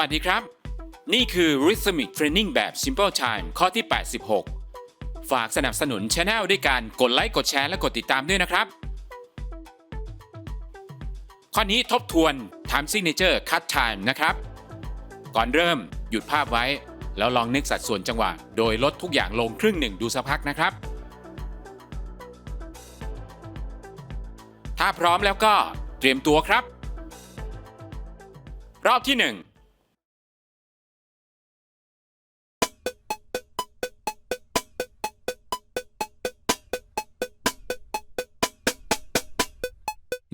วัสดีครับ นี่คือ Rhythmic Training แบบ Simple Time ข้อที่ 86 ฝากสนับสนุนช anel ด้วยการกดไลค์กดแชร์และกดติดตามด้วยนะครับ ข้อนี้ทบทวน Time Signature Cut Time นะครับ ก่อนเริ่มหยุดภาพไว้ แล้วลองนึกสัดส่วนจังหวะ โดยลดทุกอย่างลงครึ่งหนึ่งดูสักพักนะครับ ถ้าพร้อมแล้วก็เตรียมตัวครับ รอบที่ 1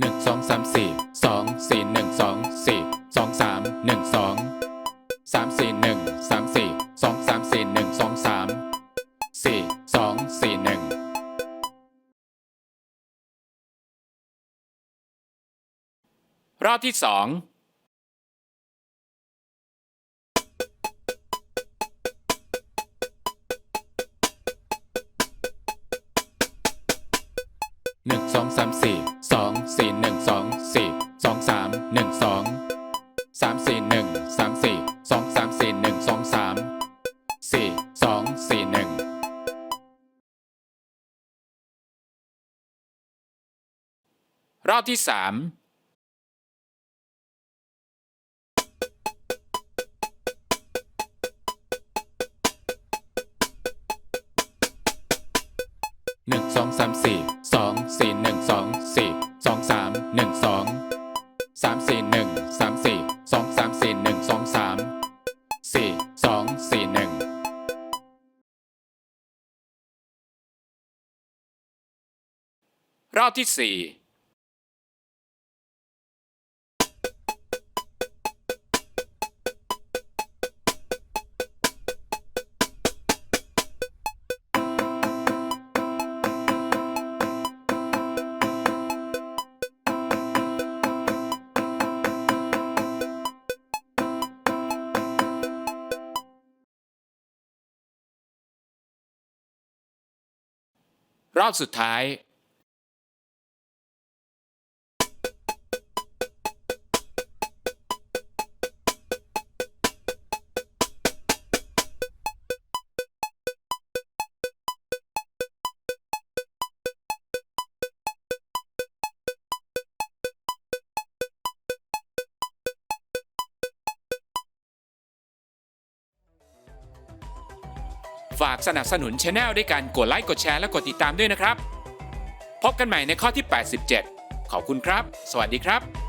หนึ่งสองสามสี่สองสี่หนึ่งสองสี่สองสามหนึ่งสองสามสี่หนึ่งสามสี่สองสามสี่หนึ่งสองสามสี่สองสี่หนึ่งรอบที่สองหนึ่งสองสามสี่สอง สี่หนึ่งสองสี่สองสามหนึ่งสองสามสี่หนึ่งสามสี่สองสามสี่หนึ่งสองสามสี่สองสี่หนึ่งรอบที่สามหนึ่งสองสามสี่สองสี่หนึ่ง รอบที่สี่รอบสุดท้าย ฝากสนับสนุนช anel ด้วยการกดไลค์กดแชร์และกดติดตามด้วยนะครับ พบกันใหม่ในข้อที่ 87 ขอบคุณครับ สวัสดีครับ